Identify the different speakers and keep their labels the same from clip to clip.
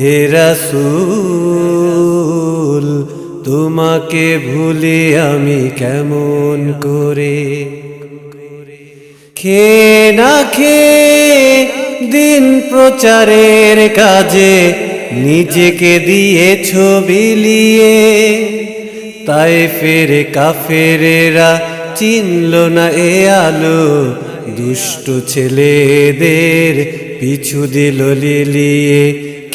Speaker 1: হে রাসূল, তোমাকে ভুলে আমি কেমন করে? খে না খে দিন প্রচারের কাজে নিজেকে দিয়ে ছবি লিয়ে তাই ফেরে কাফেরেরা চিনল না এ আলো, দুষ্ট ছেলেদের পিছু দিল লিলিয়ে।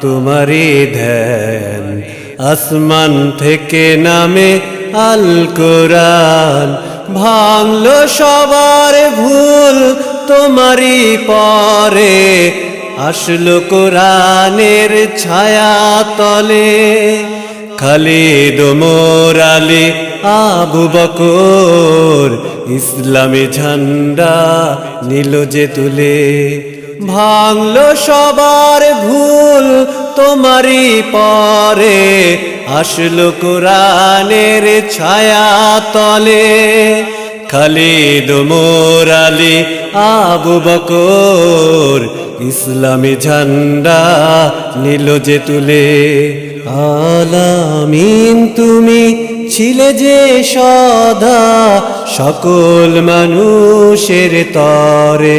Speaker 1: তোমারই ধ্যান। আসমান থেকে নামে আল কোরআন। ভাঙলো সবার ভুল তোমারই পরে। আসলো কোরআনের ছায়া তলে। খালিদ মোর আবু বকর, ইসলামী ঝান্ডা নিল যে তুলে। ভাঙলো সবার ভুল, তোমারই পরে আসলো কোরআনের ছায়া তলে খালিদ মোর আলী, আবু বকর, ইসলামী ঝান্ডা নিল যে তুলে। আলামিন, তুমি ছিলে যে সদা, সকল মানুষের তরে।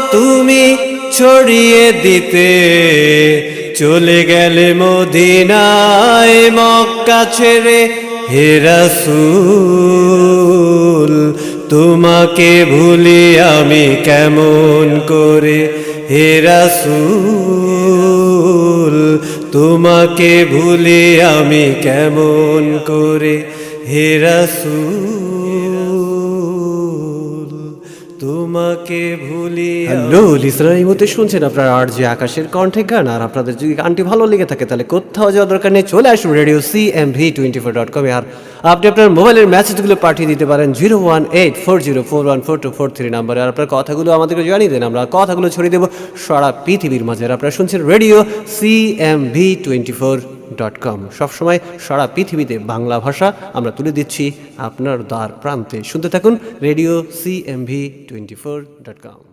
Speaker 1: তুমি ছড়িয়ে দিতে চলে গেলে মদিনায় মক্কা ছেড়ে হে রাসূল, তোমাকে ভুলি আমি কেমন করে? হে রাসূল, তোমাকে ভুলি আমি কেমন করে? হে রাসূল তোমাকে ভুলি হ্যালো লিসনার এই মুহূর্তে শুনছেন আপনার আর যে আকাশের কণ্ঠে গান। আর আপনাদের যদি গানটি ভালো লেগে থাকে, তাহলে কোথাও যাওয়ার দরকার নেই, চলে আসুন radio C M V twenty four dot কমে আর আপনি আপনার মোবাইলের মেসেজগুলো পাঠিয়ে দিতে পারেন zero one eight four zero four one four two four three নাম্বারে। আর আপনার কথাগুলো আমাদেরকে জানিয়ে দেন, আমরা কথাগুলো ছড়িয়ে দেবো সারা পৃথিবীর মাঝে। আর আপনারা শুনছেন radio C M V twenty four dot com সবসময় সারা পৃথিবীতে বাংলা ভাষা আমরা তুলে দিচ্ছি আপনার দ্বার প্রান্তে। শুনতে থাকুন radio C M V twenty four dot com